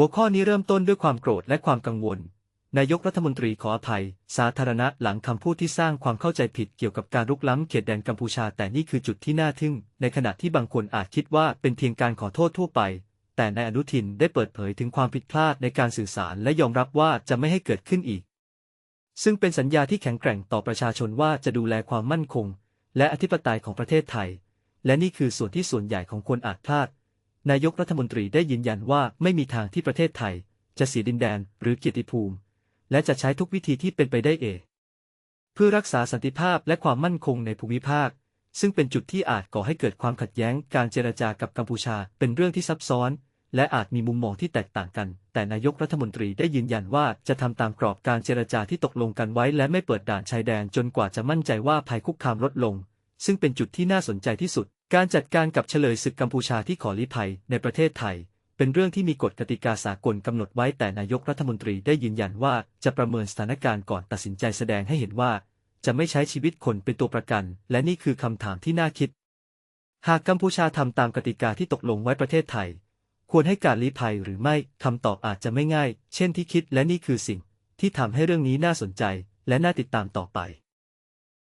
หัวข้อนี้เริ่มต้นด้วยความโกรธและความกังวล นายกรัฐมนตรีขออภัย สาธารณะหลังคำพูดที่สร้างความเข้าใจผิดเกี่ยวกับการรุกล้ำเขตแดนกัมพูชา แต่นี่คือจุดที่น่าทึ่ง ในขณะที่บางคนอาจคิดว่าเป็นเพียงการขอโทษทั่วไป แต่นายอนุทินได้เปิดเผยถึงความผิดพลาดในการสื่อสารและยอมรับว่าจะไม่ให้เกิดขึ้นอีก ซึ่งเป็นสัญญาที่แข็งแกร่งต่อประชาชนว่าจะดูแลความมั่นคง และอธิปไตยของประเทศไทย และนี่คือส่วนที่ส่วนใหญ่ของคนอาจพลาด นายกรัฐมนตรีได้ยืนยันว่าไม่มีทางที่ประเทศไทย จะเสียดินแดนหรือเกียรติภูมิ และจะใช้ทุกวิธีที่เป็นไปได้เองเพื่อรักษาสันติภาพและความมั่นคงในภูมิภาค ซึ่งเป็นจุดที่อาจก่อให้เกิดความขัดแย้งการเจรจากับกัมพูชาเป็นเรื่องที่ซับซ้อน และอาจมีมุมมองที่แตกต่างกัน แต่นายกรัฐมนตรีได้ยืนยันว่าจะทำตามกรอบการเจรจาที่ตกลงกันไว้ และไม่เปิดด่านชายแดนจนกว่าจะมั่นใจว่าภัยคุกคามลดลง ซึ่งเป็นจุดที่น่าสนใจที่สุด การจัดการกับเฉลยศึกกัมพูชาที่ขอลี้ภัยในประเทศไทย เป็นเรื่องที่มีกฎกติกาสากลกำหนดไว้แต่นายกรัฐมนตรีได้ยืนยันว่าจะประเมินสถานการณ์ก่อนตัดสินใจแสดงให้เห็นว่า จะไม่ใช้ชีวิตคนเป็นตัวประกัน และนี่คือคำถามที่น่าคิด หากกัมพูชาทำตามกติกาที่ตกลงไว้ประเทศไทย ควรให้การลี้ภัยหรือไม่คำตอบอาจจะไม่ง่าย เช่นที่คิดและนี่คือสิ่ง ที่ทำให้เรื่องนี้น่าสนใจ และน่าติดตามต่อไป